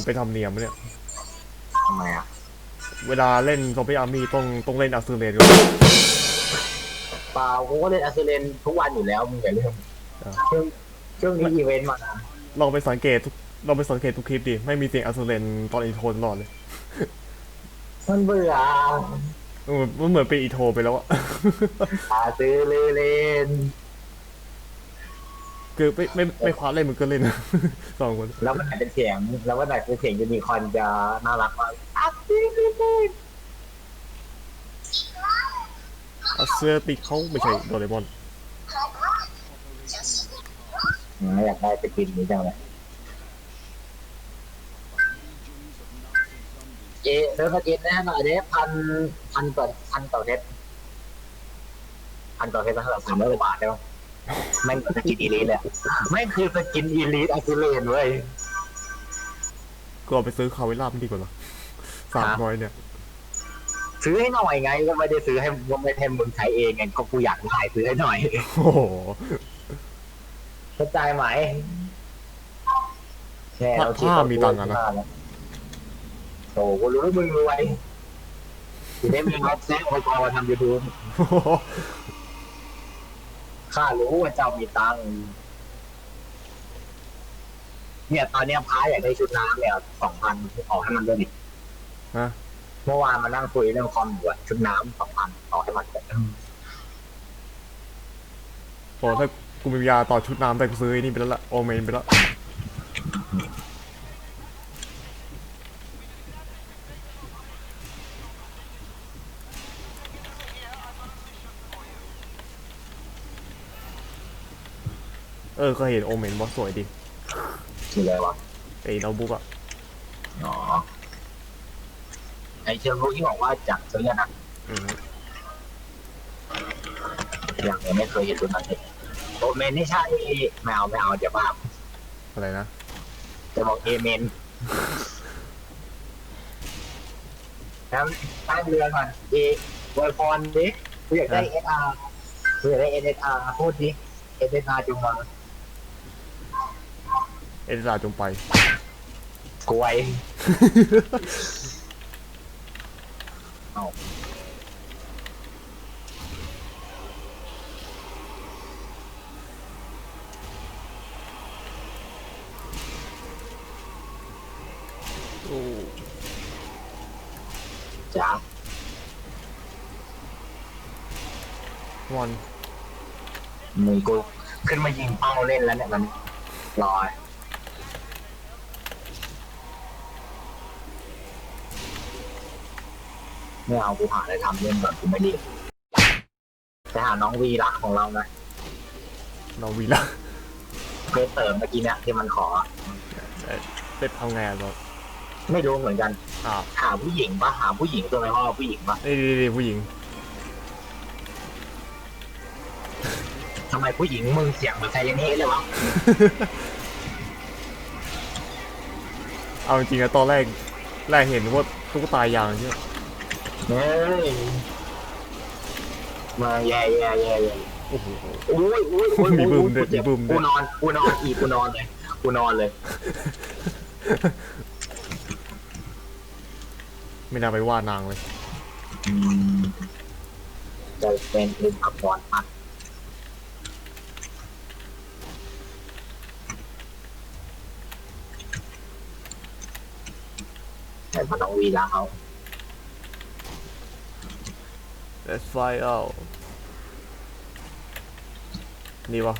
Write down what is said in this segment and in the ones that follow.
มันเป็นธรรมเนียมเนี่ย ทำไมอะเวลาเล่นซอมบี้อาร์มี่ต้องต้องเล่นอัสซูเรนก่อนเปล่ากูก็เล่นอัสเซเลนทุกวันอยู่แล้วมึงอย่าลืมอ่าช่วงช่วงนี้อีเวนต์มาลองไปสังเกตทุกลองไปสังเกตทุกคลิปดิไม่มีเสียงอัสซูเรนตอนอินโทรตลอดเลยมันเบื่อเออมันเหมือนเป็นอีโทรไปแล้วอะหาซื้อเลยเล่น คือไม่ไม่ไม่คว้าเล่นมันก็เล่นสองคน แล้วมันไหนเป็นเสียง แล้วมันไหนเป็นเสียงยูนิคอร์นจะน่ารักมากอัสซื้อเลยเล่นอัสเซอร์ติเขาไม่ใช่โดเรมอนอืมอยากได้ไปกินนี้จังเลยเจเซิร์ฟมากินแน่หน่อยเด้พันพันต่อพันต่อเพชรพันต่อเพชรเท่าไหร่สามร้อยกว่าบาทได้ปะ แม่งคือสกินอีลีทเลยอะแม่งคือสกินอีลีทอัสซิเลนเว้ยก็เอาไปซื้อคาเวล่ามันดีกว่าเหรอสามร้อยเนี่ย ซื้อให้หน่อยไงก็ไม่ได้ซื้อให้ก็ไม่ให้มึงใช้เองไงก็กูอยากได้ซื้อให้หน่อยโอ้โหเข้าใจไหมแค่ถ้าเราคิดถ้ามีตังค์อะนะ โอ้กูรู้ว่ามึงรวยทีนี้มีงบซื้ออุปกรณ์มาทำยูทูบ ข้ารู้ว่าเจ้ามีตังค์เนี่ยตอนเนี้ยพาอยากได้ชุดน้ำเนี่ยสองพันออกให้มันด้วยดิฮะเมื่อวานมานั่งคุยเรื่องคอมอยู่อะชุดน้ำสองพันออกให้มันด้วยโอ้ถ้ากูมียาต่อชุดน้ำแต่กูซื้อไอ้นี่ไปแล้วละโอเมนไปแล้ว เออก็เห็นโอเมนบอสสวยดีคืออะไรวะไอ้โน้ตบุ๊กอะอ๋อไอเชิงรู้ที่บอกว่าจากซื้ออะนะอืมยังไม่เคยเห็นตัวนั้นเลยโอเมนนี่ใช่ไม่เอาไม่เอาเดี๋ยวบ้าอะไรนะจะบอกเอเมนแล้วตั้งเรือก่อนเอวยพรดิกูอยากได้เอสอาร์กูอยากได้เอสอาร์พูดดิเอสอาร์จงมา เอเดราจงไป กวยเอาโอ้จ้าวันมือกูขึ้นมายิงเป้าเล่นแล้วเนี่ยมันลอย ไม่เอากูหาอะไรทำเล่นแบบกูไม่รีบไปหาน้องวีรักของเรานะนอวีละเคยเติมเมื่อกี้เนี่ยที่มันขอเต็บทำไงอะเราไม่รู้เหมือนกันอ้าวหาผู้หญิงปะหาผู้หญิงตัวไหนว่าผู้หญิงปะนี่นี่นี่ผู้หญิงทำไมผู้หญิงมึงเสียงเหมือนไซเรนเฮดเลยวะเอาจริงๆอะตอนแรกแรกเห็นว่าตุ๊กตายางใช่ไหม เฮ้ยมาแย่แย่แย่แย่โอ้โห อุ้ยอุ้ยอุ้ยมีบึ้มด้วยกูเจ็บมีบึ้มด้วย กูนอนกูนอนอีกกูนอนเลยกูนอนเลย ไม่น่าไปว่านางเลยอืมจะเป็นลืมพักผ่อนพักแต่มันต้องวีแล้วเขา Let's fly out นี่ปะ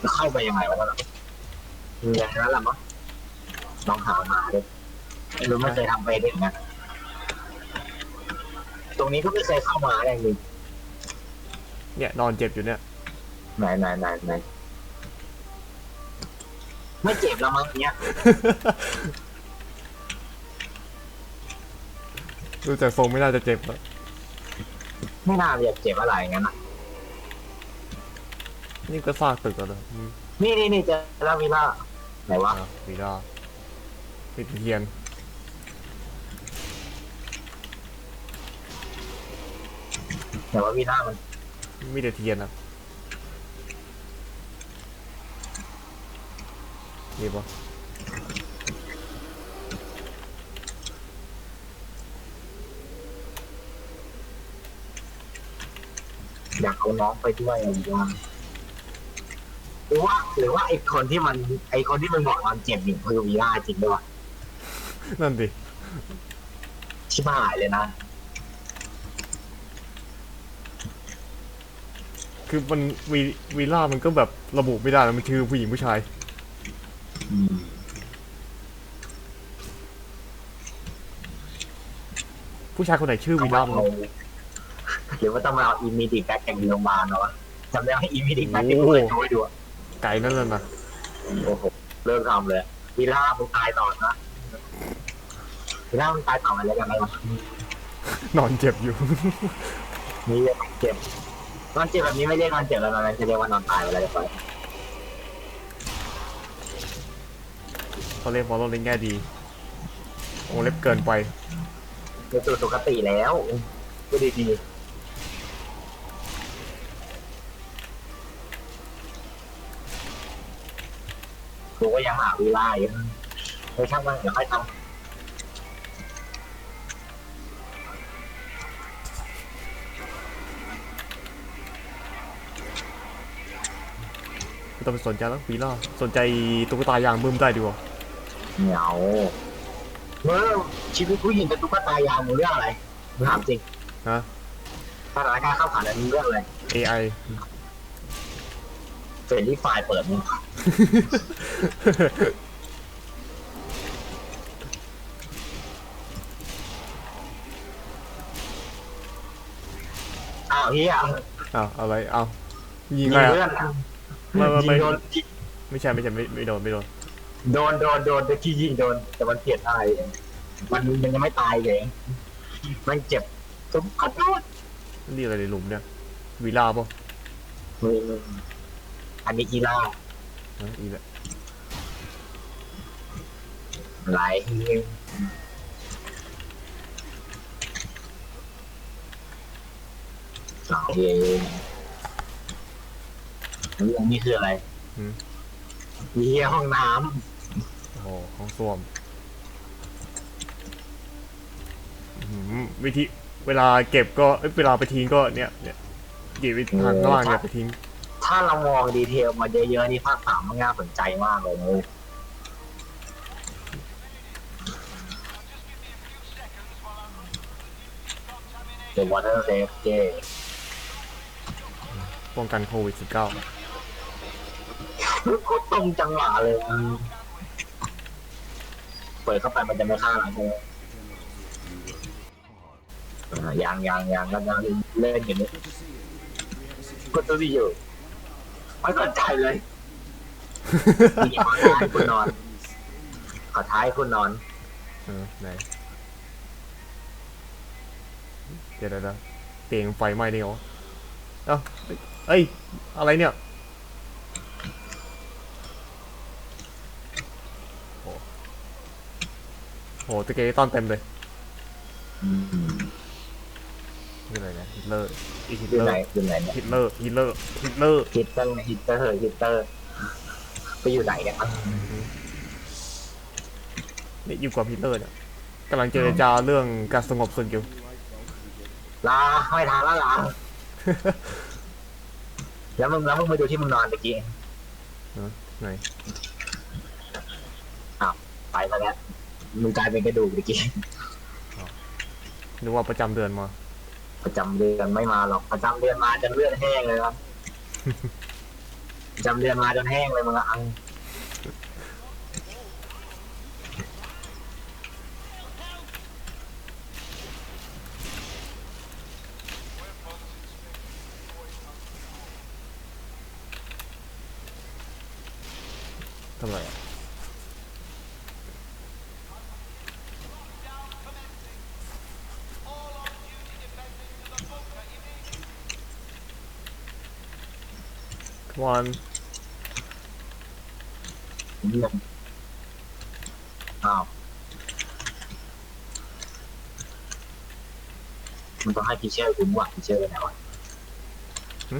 แล้วเข้าไปยังไงวะนั่นน่ะอย่างนั้นแหละมั้งลองหามาเลยไม่รู้ไม่เคยทำไปเด็กนะตรงนี้ก็ไม่เคยเข้ามาอะไรเลยเนี่ยนอนเจ็บอยู่เนี่ย ไหนไหนไหนไหนไม่เจ็บแล้วมั้งเนี้ย ดูจากทรงไม่น่าจะเจ็บแล้วไม่น่าจะเจ็บอะไรงั้นอะนี่ก็ซากตึกแล้วนะอืมนี่นี่นี่เจอแล้ววิล่าไหนวะ อะวีด้าติดเทียนไหนว่าวิล่ามันมีแต่เทียนอะนี่ปะ อยากเอาน้องไปด้วยอะไรอย่างเงี้ยหรือว่าหรือว่าไอ้คนที่มันไอ้คนที่มันบอกมันเจ็บอยู่คือวีล่าจริงด้วยวะนั่นดิชิบหายเลยนะ คือมันวีวีล่ามันก็แบบระบุไม่ได้แล้วมันคือผู้หญิงผู้ชาย อืมผู้ชายคนไหนชื่อวีล่ามั้ง หรือว่าต้องมาเอาอิมิดิแบ็กจากโรงพยาบาลเนาะจำได้ว่าอิมิดิแบ็กที่กูเคยโชว์ให้ดูอะไก่นั่นน่ะนะโอ้โหเริ่มทำเลยวีล่ามึงตายต่อนะวีล่ามึงตายต่ออะไรกันไหมวะนอนเจ็บอยู่ นี่เรียกนอนเจ็บนอนเจ็บแบบนี้ไม่เรียกนอนเจ็บแล้วนะจะเรียกว่านอนตายอะไรไปเขาเรียกมอลโลในแง่ดีโอ้เล็บเกินไปในสู่สุขติแล้วก็ดีดี กูก็ยังหาวีล่าอยู่เฮ้ยช่างมันเดี๋ยวค่อยทำไม่ต้องไปสนใจแล้ววีล่าสนใจตุ๊กตายางบึ้มได้ดีกว่าเหงาเมื่อชีวิตผู้หญิงเป็นตุ๊กตายาวมึงเรื่องอะไรมึงถามจริงฮะสถานการณ์ข้าวผ่านมึงเรื่องอะไร AI เฟรนลี่ไฟล์เปิดมึงอ้าวเฮียอ้าวอะไรอ้าวยิยิงงไงเพื่ออะนไม่ไม่ไม่ยิงโดนไม่ใช่ไม่ใช่ไม่ไม่โดนไม่โดนโดนโดนโดนตะกี้ยิงโดน แต่มันเจ็บอะไรมันมันยังไม่ตายเลย มันเจ็บสมขอโทษนี่อะไรในหลุมเนี่ยวีล่าป่ะมึง อันนี้กีฬาฮะอีแหละหลายเฮียโอเคเรื่องนี้คืออะไรอืมมีเฮียห้องน้โอ้โหห้องส้วมอื้อหือวิธีเวลาเก็บก็เอ้ยเวลาไปทิ้งก็เนี่ยเนี่ยเก็บไว้ทางข้างล่างเนี่ยไปทิ้งำ ถ้าเรามองดีเทลมาเยอะๆนี่ภาคสามมันน่าสนใจมากเลยนะเว้ยเดี๋ยววอเตอร์เซฟเจป้องกันโควิด -19 ก็ตรงจังหวะเลยอืมเปิดเข้าไปมันจะไม่ฆ่าเราใช่ไหมอ่ายังยังยังก็ยังเล่นอยู่นี่กดตัวที่อยู่ ไม่สนใจเลยมีขอท้ายคุณนอน ขอท้ายคุณนอน เออไหนเดี๋ยวเดี๋ยวเดี๋ยวเตียงไฟไหม้ได้เหรอเอ้าเอ้ย อะไรเนี่ยโอ้โหตะเกียต้อนเต็มเลย อืมนี่อะไร เนี่ยฮิตเลอร์อีฮิตอยู่เลอไหนร์อยู่ไหนเนี่ยฮิตเลอร์ฮิตเลอร์ฮิตเลอร์ฮิตเตอร์ฮิตเตอร์ฮิตเตอร์ไปอยู่ไหนเนี่ยเนี่ยอยู่กับฮิตเลอร์เนี่ยกำลังเจรจาเรื่องการสงบศึกอยู่ ลาไม่ทานแล้วลาแล้วมึงแล้วมึงไปดูที่มึงนอนตะกี้ไหนไปมาแล้วมึงกลายเป็นกระดูกตะกี้นึกว่าประจำเดือนมา ประจำเดือนไม่มาหรอกประจำเดือนมาจนเลือดแห้งเลยครับ ประจำเดือนมาจนแห้งเลยมึงอะอัง วอนอ้าวมันต้องให้พีเชอร์คุณว่ะพีเชอร์ไปไหนวะ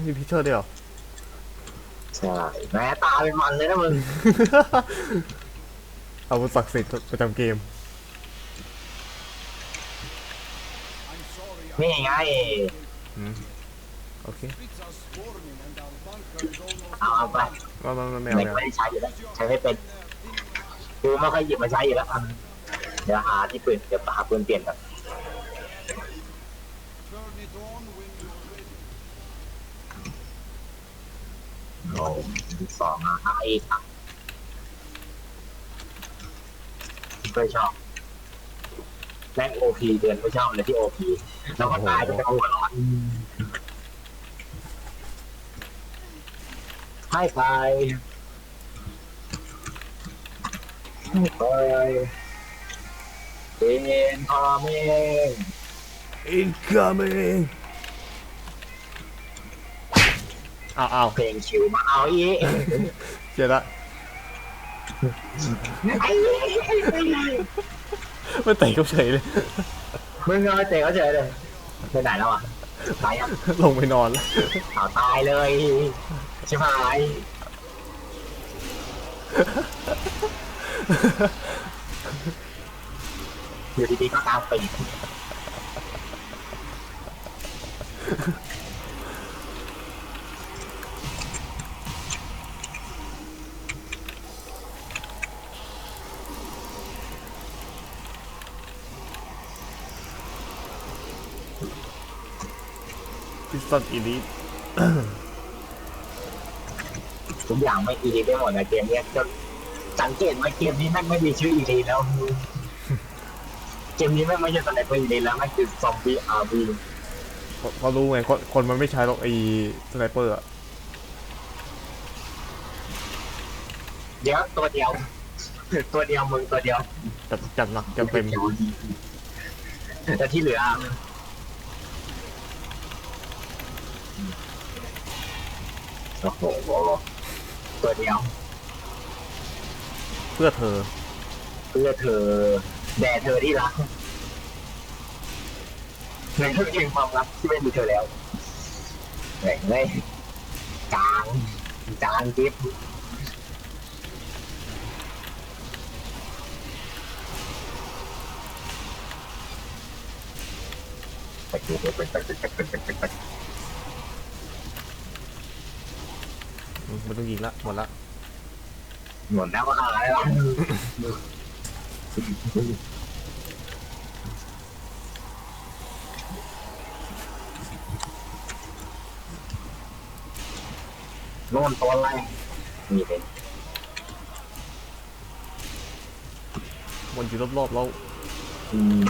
มีพิเชอร์ด้วยเหรอ ใช่แม้ตาเป็นมันเลยนะมึง อาวุธศักดิ์สิทธิ์ประจำเกม นี่ไง อืม โอเค เอาเอาไปมามามาแมวไม่แมวไม่ได้ใช้อยู่แล้วใช้ไม่เป็นกูไม่ค่อยหยิบมาใช้อยู่แล้วอะเดี๋ยวหาที่ปืนเดี๋ยวหาปืนเปลี่ยนก่อนโอ้สองอะไอ้ค่ะไม่ชอบแม่งโอพีเดือนไม่ชอบเลยที่โอพีแล้วก็ตายไปเป็นหัวร้อน ให้ไปให้ไปเป็นพอเมงอินคัมมิ่งอ้าวอ้าวเพลงชิวมาเอาอีกเจอละไอ้มันเตะเขาเฉยเลยมึงเอาไปเตะเขาเฉยเลยไปไหนแล้วอะตายยังลงไปนอนแล้วเอาตายเลย ชิบหายอยู่ดีๆก็ตามปีกพิสตันอีลิท ทุกอย่างไม่อีดีได้หมดนะเกมเนี้ยจนสังเกตว่าเกมนี้แม่งไม่มีชื่ออีดีแล้ว เกมนี้แม่งไม่ใช่สไนเปอร์อีดีแล้วแม่งคือซอมบี้อาร์บีพอรู้ไงคนคนมันไม่ใช้หรอกไอ้สไนเปอร์อะเดี๋ยวตัวเดียว ตัวเดียวมึงตัวเดียวจัดจัดหนักจัดเต็มแต่ที่เหลืออะโอ้โห ตัวเดียว เพื่อเธอ เพื่อเธอแด่เธอที่รักในทุกเพียงความรักที่ไม่มีเธอแล้วแหล่งเลยจางจางจิ๊บไปดูไปไปไปไปไปไป ไปอืมไม่ต้องยิงละหมดละหมดแล้วก็หายแล้วโน่นตัวอะไรนี่เป็นวนอยู่รอบๆแล้วอืม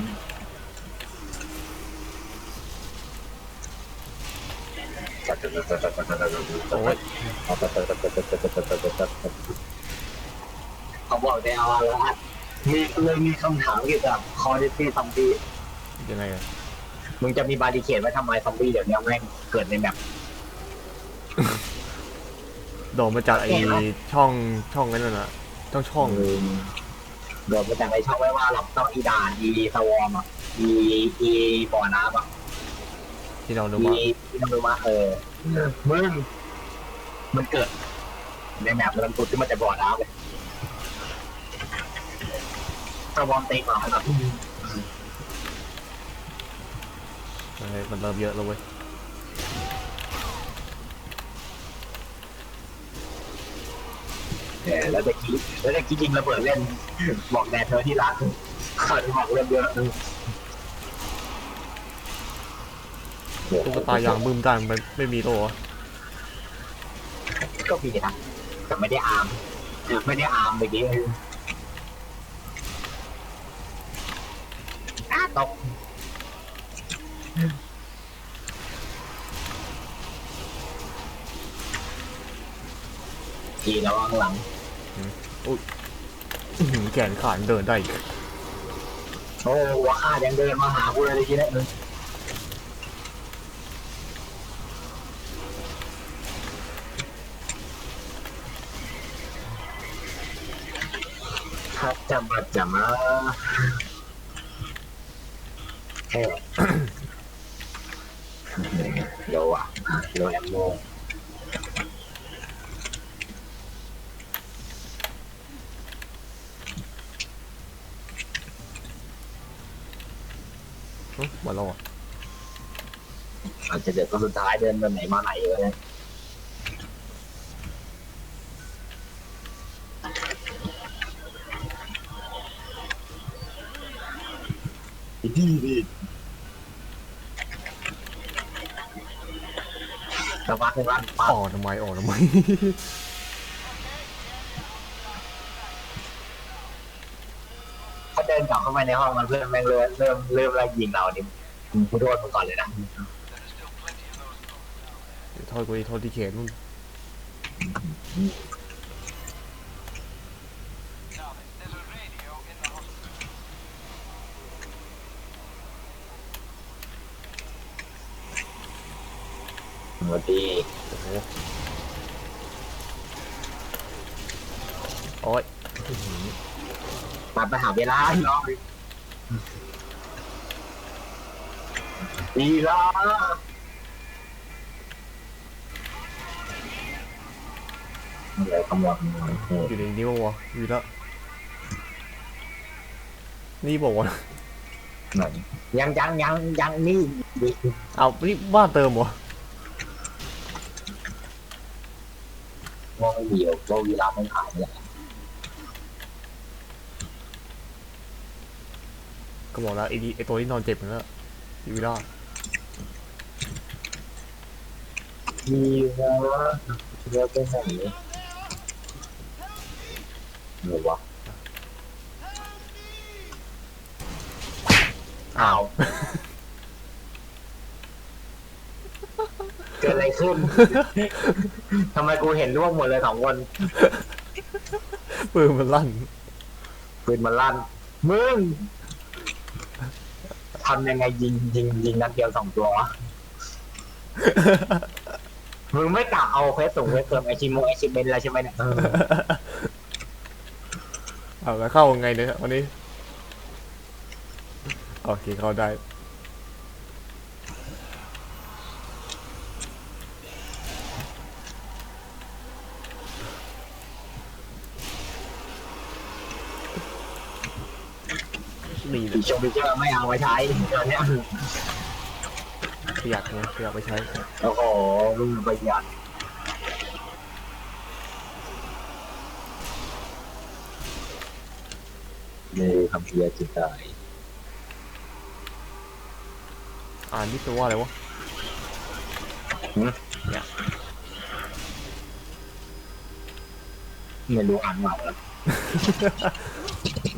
โอ้ยเขาบอกได้เอาละฮะมีเลยมีคำถามเกี่ยวกับคอร์ดิตี้ซอมบี้ยังไงอะมึงจะมีบาริเคดไว้ทำไมซอมบี้เดี๋ยวนี้แม่งเกิดในแบบโดนมาจากไอ้ช่องช่องนั้นน่ะช่องช่องโดดมาจากไอช่องไว้ว่าเราต้องอีด่านอีสวอมอะอีอีบ่อน้ำอะที่เราดูอีมาอีนมาเออ มึงมันเกิดในแมปมันตุดที่มันจะบ่อน้ำเลยสวอมเต็งมาแล้วแบบเฮ้ยมันเริ่มเยอะแล้วเว้ยเออแล้วจะกี้แล้วจะกี้ยิงระเบิดเล่น บอกแดดเธอที่รักขาดบอกเรื่องเยอะ ตุ๊กตายางบึ้มได้มันไม่มีโลวะก็มีนะแต่ไม่ได้อาร์มไม่ได้อาร์มเมื่อกี้อ้าตกทีระวังหลังอื้อหือแขนขาดเดินได้อีกโอ้หัวข้ายังเดินมาหากูเลยทีนี้เออครับจำมาจำมาเฮ้ย โลอะโลแอมโมหึหมดแล้วอะอาจจะเดือดตัวสุดท้ายเดินไปไหนมาไหนวะเนี่ย ดีดีสบายสบายปาออกทำไมออกทำไมถ้าเดินกลับเข้าไปในห้องมันเพื่อนแม่งเริ่มเริ่มเริ่มไล่ยิงเราดิกูโทษมึงก่อนเลยนะโทษกูดิโทษที่เขตนู่น วัสดีโอ้โหโอ้ยมาไปหาเวลาน้องดีละอะไรกำลังอยู่ในนี้ปะวะอยู่แล้วนี่บอกว่าไหนยังยังยังยังนี่ เอานี่บ้านเติมเหรอว่าไม่เดีย วว่าเวลามันหายเลยก็บอกแล้วไอ้นี่ไอ้ตัวที่นอนเจ็บนั่นแหละอยู่ไม่ได้ดีนะเลือกไปไหนหรือวะอ้าว เกิดอะไร ขึ้น ทำไมกูเห็นร่วงหมดเลยสองคน ปืนมันลั่น ปืนมันลั่น มึงทำยังไงยิงยิงยิงนัดเดียวสองตัววะมึงไม่กะเอาเควสส่งเควสเติมไอชิมงไอชิมเมนอะไรใช่ไหมเนี่ยเออเอาแล้วเข้ายังไงเนี่ยวันนี้ โอเคเข้าได้ นี่เลปียชงปีเจอร์ไม่เอาไว้ใช้ตอนเนี้ยประหยัดเนี่ยประหยัดไปใช้โอ้โหมึงประหยัดเลยคำเพียจิตใจอ่านนี่ตัวว่าอะไรวะไม่รู้อ่านว่าอะไร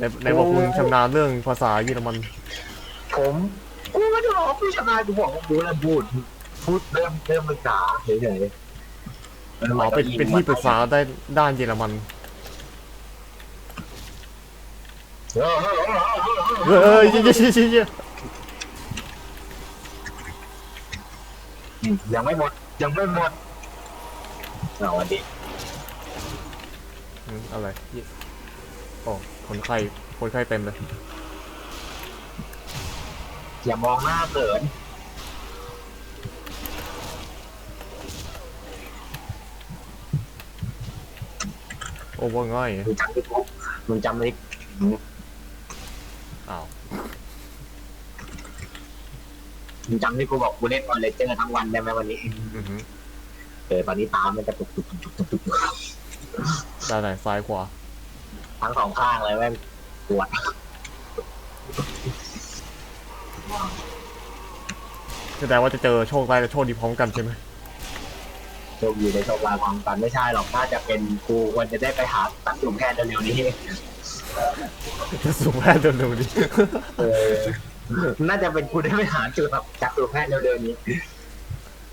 ในในบอกคุณชำนาญเรื่องภาษาเยอรมันผมกูไม่ได้บอกว่าผู้ชนะกูบอกว่ากูแล้วพูดพูดเริ่มเริ่มภาษาเฉยๆอ๋อเป็นเป็นที่ปรึกษาได้ด้านเยอรมันเออเออเออเออเออเฮ้ยเฮ้ยเฮ้ยเฮ้ยเฮ้ยเฮ้ยยังไม่หมดยังไม่หมดสวัสดีอืมอะไรเหี้ยโอ้ คนไข้คนไข้เต็มเลยอย่ามองหน้าเขินโอ้ว่าง่ายมึงจำที่กูมึงจำเลยอ้าวมึงจำที่กูบอกกูเล่นออนเลเจอร์ทั้งวันได้ไหมวันนี้อือหือเออตอนนี้ตามมันจะตุกตุกตุกตุกตุกตุกด้านไหนซ้ายขวา ทั้งสองข้างเลยแม่งปวดแสดงว่าจะเจอโชคร้ายและโชคดีพร้อมกันใช่ไหมโชคดีในโชคลายความกันไม่ใช่หรอกน่าจะเป็นกูควรจะได้ไปหาตัดกลุ่มแพทย์เร็วๆนี้จะสูงแพทย์เร็วๆดิเออน่าจะเป็นกูได้ไปหาจุดแบบจักรแพทย์เร็วๆนี้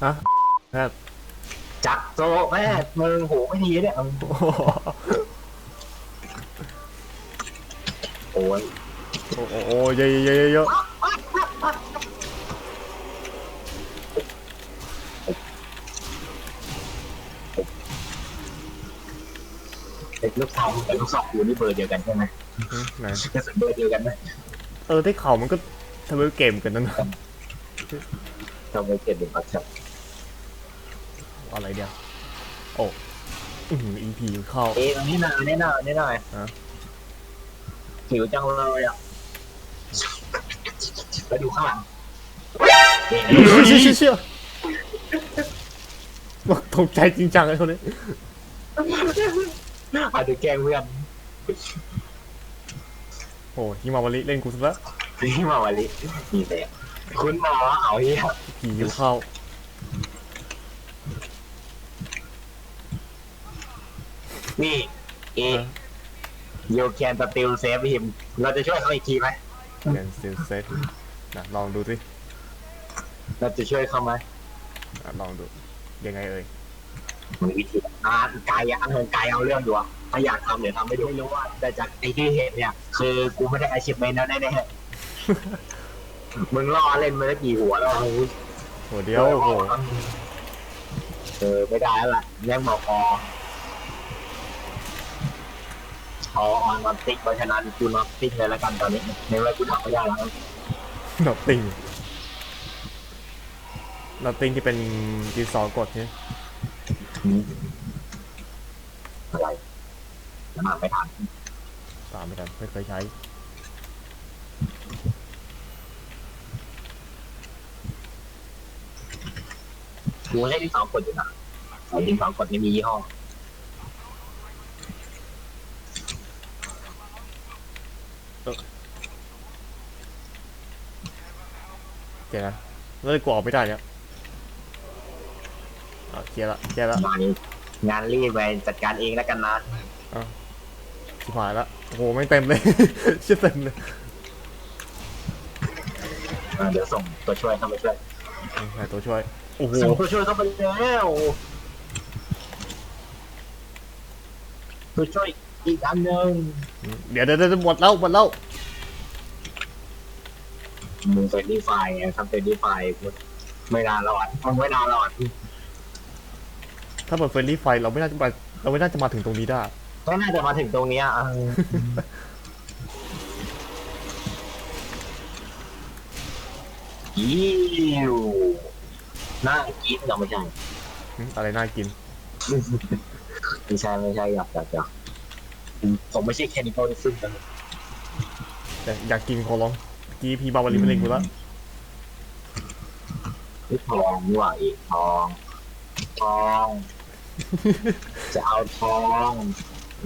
ฮะแพทย์จักรโซแพทย์มึงโหไม่ดีเนี่ย โอ้โห ยโอ้โหโอ้โหเยอะเยอะเยอะเยอะเด็กลูกสาวกับลูกสาวกูนี่เบอร์เดียวกันใช่ไหมอื้อหือไหนกระสุนเบอร์เดียวกันไหมเออได้ข่ามันก็ทำไมเกมกันนั่นนะทำไมเกิดเป็นปัจจัยอะไรเดียวโอ้อือหืออีพีเข้าเอ๊ะนี่หน่อยนี่หน่อยนี่หน่อยฮะ หิวจังเลยอะไปดูข้างหลังเอ๊ะเชี่ยเชี่ยเชี่ยตกใจจริงจังเลยคนนี้อาจจะแกล้งเพื่อนโอ้ฮิมาวาริเล่นกูซะแล้วนี่มาวันนี้นี่เลยคุณหมอเอาเฮียผีหิวข้าวนี่เอ you can still save him เราจะช่วยเขาอีกทีไหมเล่นซิลเซตนะลองดูสิเราจะช่วยเขาไหมอะลองดู ยังไงเอ่ยมันวิธีอ่านกายอะอันของกายเอาเรื่องอยู่อะถ้าอยากทำเดี๋ยวทำไม่ดูไม่รู้ว่าแต่จากไอ้ที่เห็นเนี่ย คือกูไม่ได้ achievement แล้วแน่ๆมึงล่อเล่นมาแล้วกี่หัวแล้ว โหเดียวโอ้โห เออไม่ได้แล้วล่ะแม่งบอกพอ พอออนนอตติ๊กเพราะฉะนั้นกูนอตติ๊กเลยแล้วกันตอนนี้ในเมื่อกูทำไม่ได้แล้วนอตติงนอตติงที่เป็นดีซอร์กดใช่ไหมอะไรจะมาไม่ทันตามไม่ทันไม่เคยใช้กูใช้ที่สองกดอยู่นะไอ้ที่สองกดไม่มียี่ห้อ เดี๋ยวนะแล้วกูออกไม่ได้เนี่ยอะเคลียร์ละเคลียร์ละงานนี้งานรีบไปจัดการเองแล้วกันนะชิบหายละโอ้โหไม่เต็มเลย เชื่อเต็มเลยเออเดี๋ยวส่งตัวช่วยเข้าไปช่วยไหนตัวช่วย โอ้โห ส่งตัวช่วยเข้าไปแล้วตัวช่วยอีกอันหนึ่งเดี๋ยวเดี๋ยวเดี๋ยวหมดแล้วหมดแล้ว มึงเป็นดีไฟไงทำเป็นดีไฟไม่นานรอดมึงไม่นานรอดถ้าเปิดเฟรนลี่ไฟเราไม่น่าจะมาเราไม่น่าจะมาถึงตรงนี้ได้ก็น่าจะมาถึงตรงเนี้ยเออยิวน่ากินเหรอไม่ใช่หึอะไรน่ากินไม่ใช่ไม่ใช่อยากอยากอยากผมผมไม่ใช่แคนิคอลซึ่งนะแต่อยากกินขอร้อง กีพีบาวารีไม่เล่นกูแล้วนี่ทองนี่หว่าอีกทอง ทอง จะเอาทอง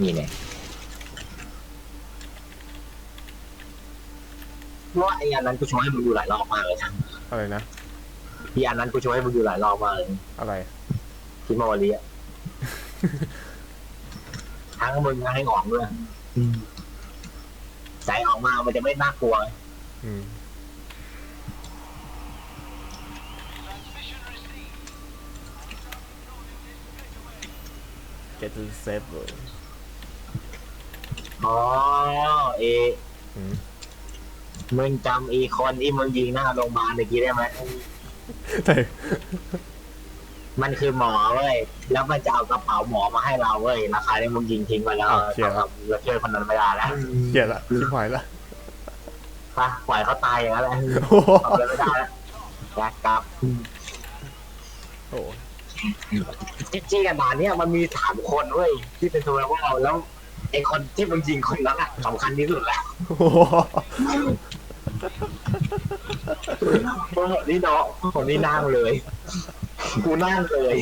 นี่เนี่ยว่าไอ้อันนั้นกูโชว์ให้มึงดูหลายรอบมากเลยอะไรนะพี่อันนั้นกูโชว์ให้มึงดูหลายรอบมากเลยอะไรที่มาวารีอะทั้งมึงทั้งให้หงองด้วยใส่ออกมามันจะไม่น่ากลัว อืม get to save เลยอ๋อเออืมมึงจำอีคนที่มึงยิงหน้าโรงพยาบาลเมื่อกี้ได้ไหมแต่มันคือหมอเว้ย แล้วมันจะเอากระเป๋าหมอมาให้เราเว้ยราคาที่มึงยิงทิ้งไปแล้วเราเราช่วยคนนั้นไม่ได้แล้ว เกลียดละชิบหายละ ไปปล่อยเขาตายอย่างนั้นแหละโอ้โหทำอะไรไม่ได้แล้วอยากกลับโอ้โหจริงๆอะด่านเนี้ยมันมีสามคนเว้ยที่เป็นตัวว่าเราแล้วไอคนที่มึงยิงคนนั้นอะสำคัญที่สุดแล้วโอ้โหคนนี้เนาะคนนี้นั่งเลย กูนั่งเลย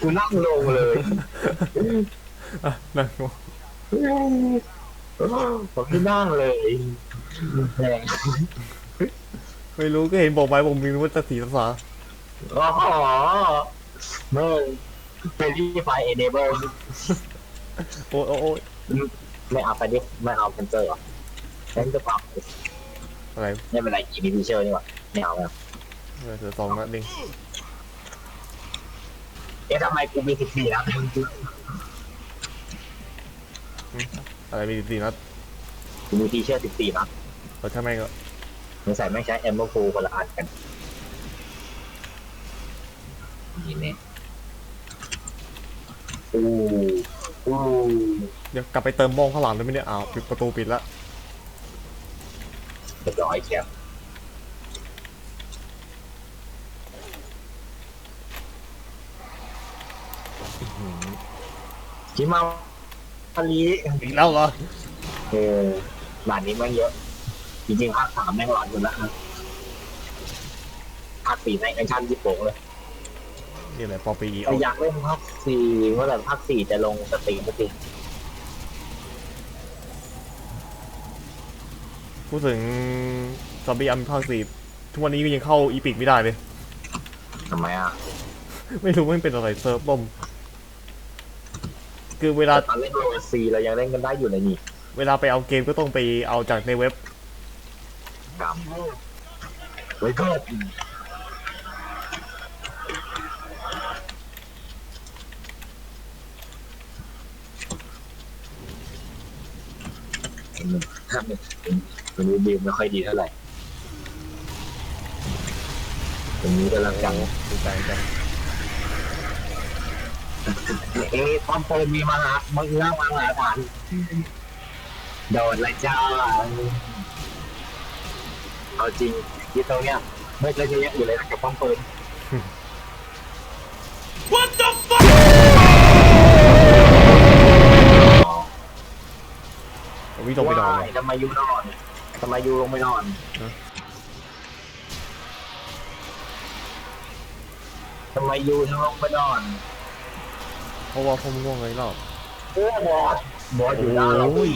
กูนั่งลงเลย อะนั่ง ผมที่นั่งเลยแรงไม่รู้ก็เห็นบอกไปผมมีว่าจะสีภาษาโอ้โหเมื่อเป็นที่ไฟเอเนเบิลโอ้ยโอ้ยโอ้ยไม่เอาไปดิไม่เอาเพนเซอร์หรอเพนเซอร์เปล่าอะไรไม่เป็นไรกีนีพีเชอร์นี่หว่าไม่เอาแล้วเออเสือสองนัดเองเอ๊ะทำไมกูมีสิบสี่แล้ว อะไรมีสีนัดกูมีพีเชอร์สิบสี่นะเราใช่ไหมก็มึงใส่ไม่ใช้เอมเบอร์ฟูคนละอันกันนี่เนี่ยอู้อู้เดี๋ยวกลับไปเติมบ้องข้างหลังเลยไหมเนี่ยอ้าวปิดประตูปิดละเรียบร้อยเชียวคิดมา วันนี้อีกแล้วเหรอเออหลานนี้แม่งเยอะ จริงๆภาคสามแม่งหลอนอยู่แล้วภภาคสี่ในแอคชั่นที่โป่งเลยนี่แหละปอปีแต่อยากเล่นภาคสี่เมื่อไหร่ภาคสี่จะลงสตรีมสักทีพูดถึงซอมบี้อัมภาคสี่ทุกวันนี้ก็ยังเข้าอีพิกไม่ได้เลย ทำไมอะ ไม่รู้ว่ามันเป็นอะไรเซิร์ฟบอม คือเวลาตอนเล่นโรซีเรายังเล่นกันได้อยู่เลยนี่เวลาไปเอาเกมก็ต้องไปเอาจากในเว็บกรรมไว้ก็ครับวันนี้ดีไม่ค่อยดีเท่าไหร่วันนี้กำลังจังดูใจจัง เอ๊ะป้อมปืนมีมาหามึงเงื้อมาหาฐานโดดเลยจ้าเอาจริงยี่ตรงเนี้ยไม่เคยจะแยกอยู่เลยนะกับป้อมปืนผมวิ่งลงไปนอนเลยทำไมยูนอนทำไมยูลงไปนอนฮะทำไมยูถึงลงไปนอน เพราะว่าผมง่วงเลยรอบเออบอสบอสอยู่ด้านเราโอ้ย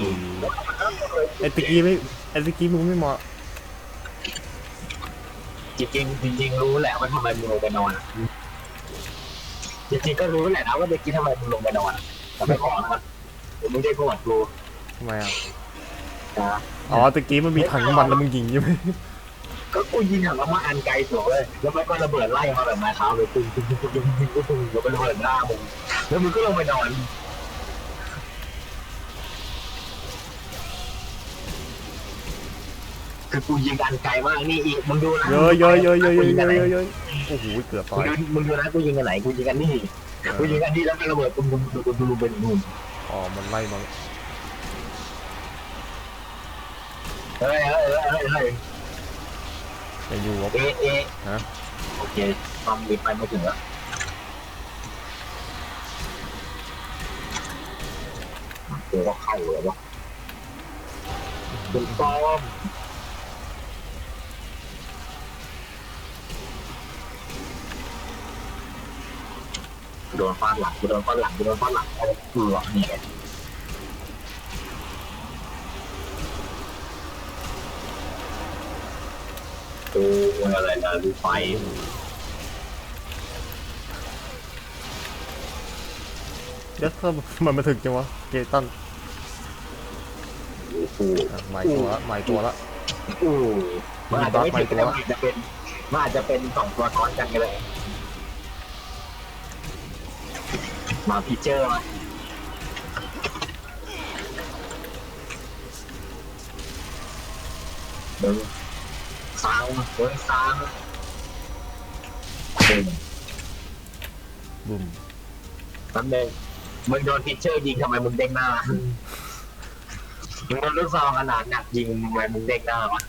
ไอ้ตะกี้ไม่ไอ้ตะกี้มึงไม่เหมาะจริงๆจริงๆรู้แหละว่าทำไมมึงลงไปนอนอะจริงๆก็รู้แหละนะว่าเด็กกี้ทำไมมึงลงไปนอนอะแต่ไม่ขอนะผมไม่ได้โกรธกูทำไมอะนะอ๋อตะกี้มันมีถังน้ำมันแล้วมึงยิงใช่ไหม ก็กูยิงหันมาอันไกลสุดเลย แล้วมันก็ระเบิดไล่มาแบบไม้เท้าเลยปุ้งปุ้งปุ้งปุ้งปุ้งปุ้งปุ้งแล้วก็ระเบิดหน้ามึงแล้วมึงก็ลงไปนอนคือกูยิงอันไกลมากนี่อีกมึงดูนะเยอะเยอะเยอะเยอะเยอะกูยิงเยอันอะไหนเยอะโอ้โหเกือบมึตางยดูมึงดูนะกูยิงอันไหนกูยิงอันนี้กูยิงอันนี้แล้วก็ระเบิดปุ้งปุ้งปุ้งปุ้งปุ้งเป็นนู่นอ๋อมันไล่มาเฮ้ยเฮ้ยเฮ้ยเฮ้ยเฮ้ย จะอยู่วะ เอ๊ะเอ๊ะฮะ โอเคทำลิฟต์ไปไม่ถึงแล้วเดี๋ยวก็เข้าเลยวะคุณป้อมโดนฟาดหลังกูโดนฟาดหลังกูโดนฟาดหลังเอากูหรอกนี่ไงดูอะไรนะดูไฟเดี๋ยวถ้ามันมาถึงจังวะเกตันโอ้โหอะหมายตัวละหมายตัวละ อู้มันอาจจะไม่ถึงแต่มันอาจจะเป็นมันอาจจะเป็นสองตัวซ้อนกันก็ได้มาพิเจอร์มาหนึ่ง สามหนึ่งสามหนึ่งบุ้มแป๊บนึงมึงโดนพิเชอร์ยิงทำไมมึงเด้งหน้ามึงโดนลูกซองขนาดหนักยิงทำไมมึงเด้งหน้าวะ